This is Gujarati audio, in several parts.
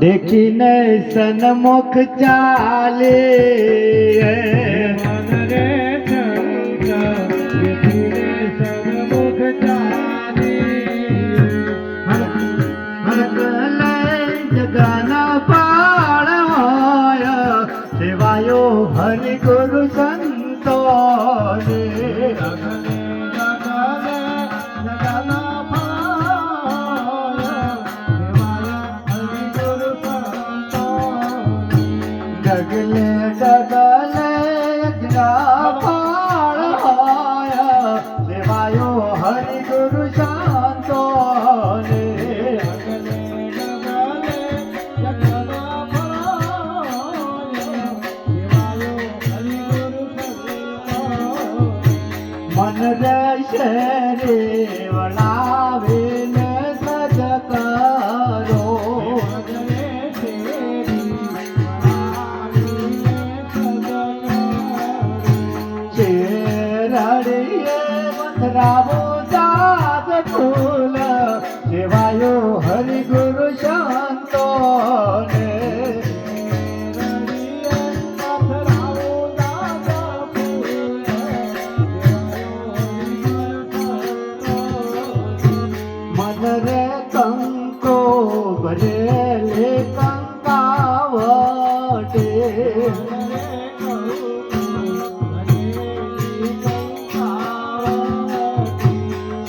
દેખીને સનમુખ ચાલે મન રે 对 રે કંકો ભરેલે કંકાવટે.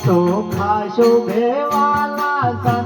તો ખાશો ભેવાલા સા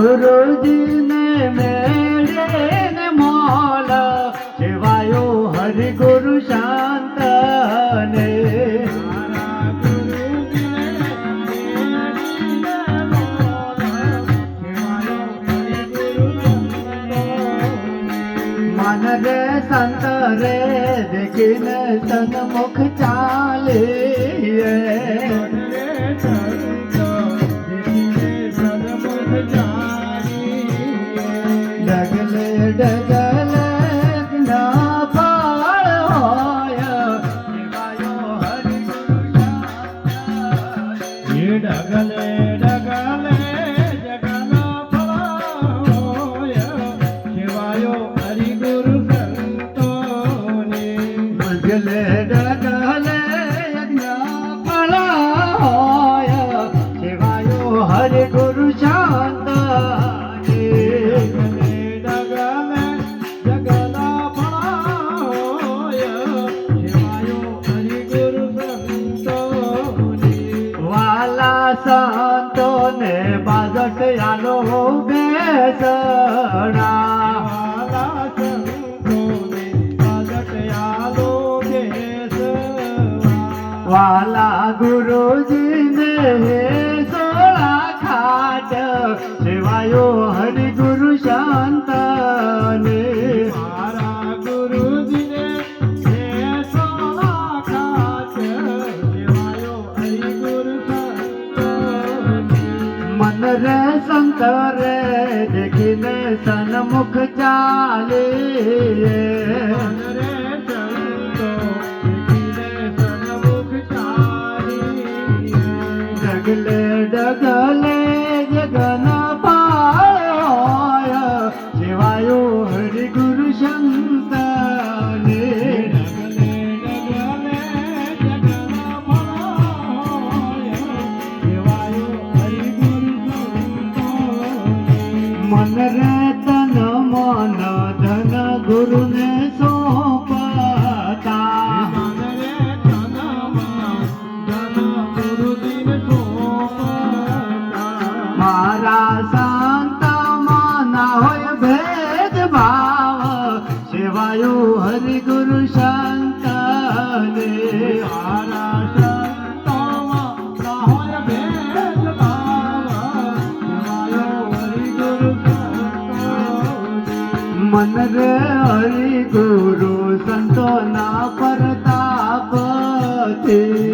ગુરુજીને મેળે ને મોલા સેવાયો હરિ ગુરુ શાંતને મન રે સંત રે દેખીને સન્મુખ ચાલે Yeah. ডাকালে વાલા ગુરુજીને હે સોળા ખાટ સેવાયો હરિ ગુરુ શાંતને. મારા ગુરુજીને હે સોળા ખાટ સેવાયો હરિ ગુરુ મન રે દેખીને સન્મુખ ચાલે dagle dada હરિગુરુ શાંતાને મારા સંતોમાં પ્રહર ભેદ હરિગુરુ મન રે હરિગુરુ સંતોના પરતાપ છે